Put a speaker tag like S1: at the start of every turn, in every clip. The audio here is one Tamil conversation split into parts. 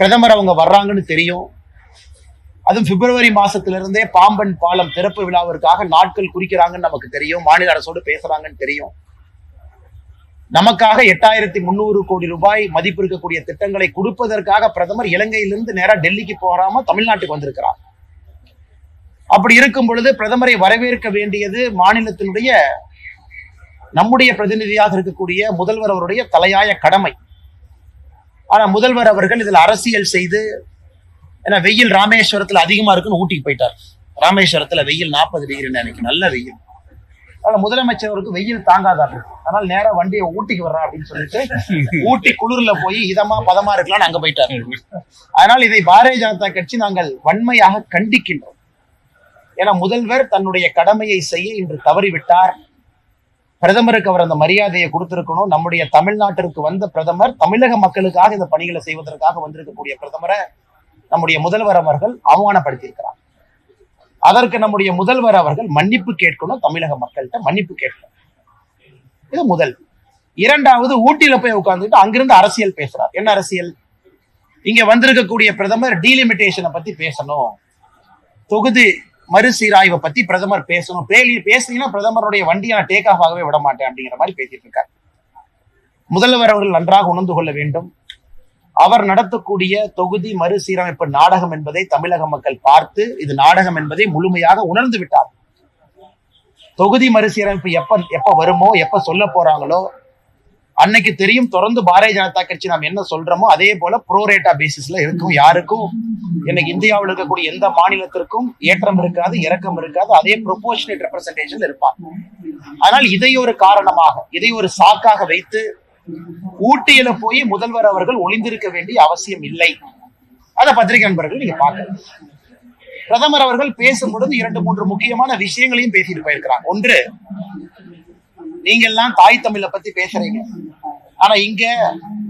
S1: பிரதமர் அவங்க வர்றாங்கன்னு தெரியும். அதுவும் பிப்ரவரி மாசத்துல இருந்தே பாம்பன் பாலம் திறப்பு விழாவிற்காக நாட்கள் குறிக்கிறாங்கன்னு நமக்கு தெரியும். மாநில அரசோடு பேசுறாங்கன்னு தெரியும். நமக்காக எட்டாயிரத்தி முந்நூறு கோடி ரூபாய் மதிப்பு இருக்கக்கூடிய திட்டங்களை கொடுப்பதற்காக பிரதமர் இலங்கையிலிருந்து நேரா டெல்லிக்கு போகாம தமிழ்நாட்டுக்கு வந்திருக்கிறார். அப்படி இருக்கும் பொழுது பிரதமரை வரவேற்க வேண்டியது மாநிலத்தினுடைய நம்முடைய பிரதிநிதியாக இருக்கக்கூடிய முதல்வர் அவருடைய தலையாய கடமை. ஆனா முதல்வர் அவர்கள் இதுல அரசியல் செய்து ஏன்னா வெயில் ராமேஸ்வரத்துல அதிகமா இருக்குன்னு ஊட்டிக்கு போயிட்டார். ராமேஸ்வரத்துல வெயில் நாற்பது டிகிரி எனக்கு நல்ல வெயில். அதனால முதலமைச்சர் வெயில் வெயில் தாங்காதாரு அதனால நேரா வண்டியை ஊட்டிக்கு வர்றா அப்படின்னு சொல்லிட்டு ஊட்டி குளிர்ல போய் இதமா பதமா இருக்கலாம்னு அங்க போயிட்டார். அதனால் இதை பாரதிய ஜனதா கட்சி நாங்கள் வன்மையாக கண்டிக்கின்றோம். ஏன்னா முதல்வர் தன்னுடைய கடமையை செய்ய இன்று தவறிவிட்டார். பிரதமருக்கு அவர் அந்த மரியாதையை கொடுத்திருக்கணும். நம்முடைய தமிழ்நாட்டிற்கு வந்த பிரதமர் தமிழக மக்களுக்காக இந்த பணிகளை செய்வதற்காக வந்திருக்கக்கூடிய பிரதமரை நம்முடைய முதல்வர் அவர்கள் அவமானப்படுத்தியிருக்கிறார். அதற்கு நம்முடைய முதல்வர் அவர்கள் மன்னிப்பு கேட்கணும் தமிழக மக்கள்கிட்ட மன்னிப்பு கேட்கணும். இது முதல். இரண்டாவது ஊட்டியில போய் உட்கார்ந்துட்டு அங்கிருந்து அரசியல் பேசுறார். என்ன அரசியல்? இங்க வந்திருக்கக்கூடிய பிரதமர் டீலிமிட்டேஷனை பத்தி பேசணும். தொகுதி மறுசீராய்வை பத்தி பிரதமர் பேசணும். பேலி பேசுனீங்கன்னா பிரதமருடைய வண்டியை நான் டேக் ஆஃப் ஆகவே விட மாட்டேன் அப்படிங்கிற மாதிரி பேசிட்டு இருக்காரு. முதல்வர் அவர்கள் நன்றாக உணர்ந்து கொள்ள வேண்டும். அவர் நடத்தக்கூடிய தொகுதி மறுசீரமைப்பு நாடகம் என்பதை தமிழக மக்கள் பார்த்து இது நாடகம் என்பதை முழுமையாக உணர்ந்து விட்டார். தொகுதி மறுசீரமைப்பு எப்ப எப்ப வருமோ எப்ப சொல்ல போறாங்களோ அன்னைக்கு தெரியும் தொடர்ந்து பாரதிய ஜனதா கட்சி நாம் என்ன சொல்றோமோ அதே போல ப்ரோரேட்டா பேசிஸ்ல இருக்கும் யாருக்கும் இன்னைக்கு இந்தியாவில் இருக்கக்கூடிய எந்த மாநிலத்திற்கும் ஏற்றம் இருக்காது இறக்கம் இருக்காது. அதே ப்ரொபோஷனேட் ரெப்ரசன்டேஷன் இருப்பாங்க. ஆனால் இதை ஒரு காரணமாக இதை ஒரு சாக்காக வைத்து ஊட்டியில போய் முதல்வர் அவர்கள் ஒளிந்திருக்க வேண்டிய அவசியம் இல்லை. அத பத்திரிகை நண்பர்கள் நீங்க பார்க்கலாம் பிரதமர் அவர்கள் பேசும் பொழுது இரண்டு மூன்று முக்கியமான விஷயங்களையும் பேசிட்டு போயிருக்கிறாங்க. ஒன்று நீங்க எல்லாம் தாய் தமிழை பத்தி பேசுறீங்க. ஆனா இங்க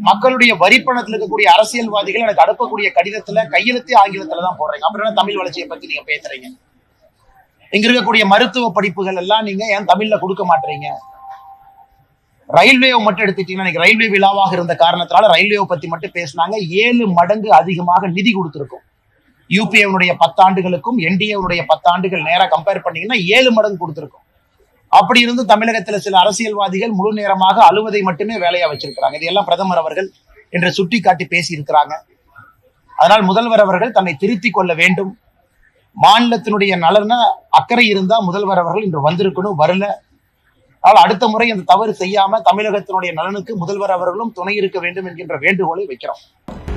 S1: மக்களுடைய வரிப்பணத்துல இருக்கக்கூடிய அரசியல்வாதிகள் எனக்கு அனுப்பக்கூடிய கடிதத்துல கையெழுத்தே ஆங்கிலத்துல தான் போடுறீங்க. அப்புறம் என்ன தமிழ் வளர்ச்சியை பத்தி நீங்க பேசுறீங்க? இங்க இருக்கக்கூடிய மருத்துவ படிப்புகள் எல்லாம் நீங்க ஏன் தமிழ்ல கொடுக்க மாட்டீங்க? ரயில்வேவை மட்டும் எடுத்துட்டீங்கன்னா ரயில்வே விழாவாக இருந்த காரணத்தினால ரயில்வேவை பத்தி மட்டும் பேசினாங்க. ஏழு மடங்கு அதிகமாக நிதி கொடுத்துருக்கும். யூபிஏனுடைய பத்தாண்டுகளுக்கும் என்டிஏனுடைய பத்தாண்டுகள் நேராக கம்பேர் பண்ணீங்கன்னா ஏழு மடங்கு கொடுத்துருக்கும். அப்படி இருந்து தமிழகத்துல சில அரசியல்வாதிகள் முழு நேரமாக அழுவதை மட்டுமே வேலையா வச்சிருக்கிறாங்க. இதையெல்லாம் பிரதமர் அவர்கள் என்று சுட்டி காட்டி பேசி இருக்கிறாங்க அதனால் முதல்வர் அவர்கள் தன்னை திருத்திக் கொள்ள வேண்டும். மாநிலத்தினுடைய நலன அக்கறை இருந்தா முதல்வர் அவர்கள் இன்று வந்திருக்கணும் வரல. ஆனால் அடுத்த முறை அந்த தவறு செய்யாம தமிழகத்தினுடைய நலனுக்கு முதல்வர் அவர்களும் துணை இருக்க வேண்டும் என்கின்ற வேண்டுகோளை வைக்கிறோம்.